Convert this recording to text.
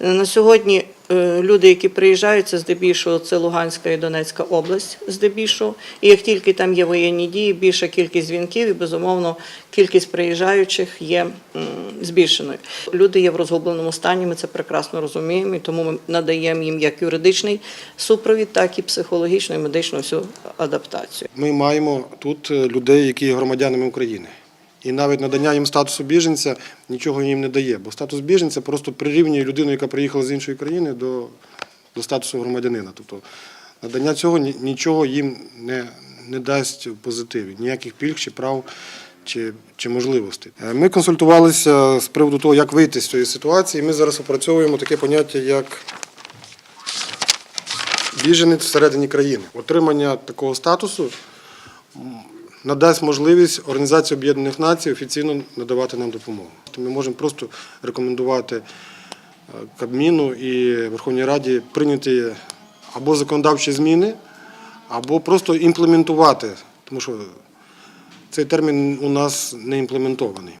На сьогодні е, люди, які приїжджають, це здебільшого це Луганська і Донецька область, здебільшого. І як тільки там є воєнні дії, більша кількість дзвінків і безумовно кількість приїжджаючих є збільшеною. Люди є в розгубленому стані. Ми це прекрасно розуміємо, і тому ми надаємо їм як юридичний супровід, так і психологічну і медичну всю адаптацію. Ми маємо тут е, людей, які є громадянами України. І навіть надання їм статусу біженця нічого їм не дає, бо статус біженця просто прирівнює людину, яка приїхала з іншої країни, до, до статусу громадянина. Тобто надання цього нічого їм не, не дасть в позитиві, ніяких пільг чи прав чи, чи можливостей. Е, Ми консультувалися з приводу того, як вийти з цієї ситуації. Ми зараз опрацьовуємо таке поняття, як біженець всередині країни. Отримання такого статусу надасть можливість Організації Об'єднаних Націй офіційно надавати нам допомогу. Ми можемо просто рекомендувати е, Кабміну і Верховній Раді прийняти або законодавчі зміни, або просто імплементувати, тому що цей термін у нас не імплементований.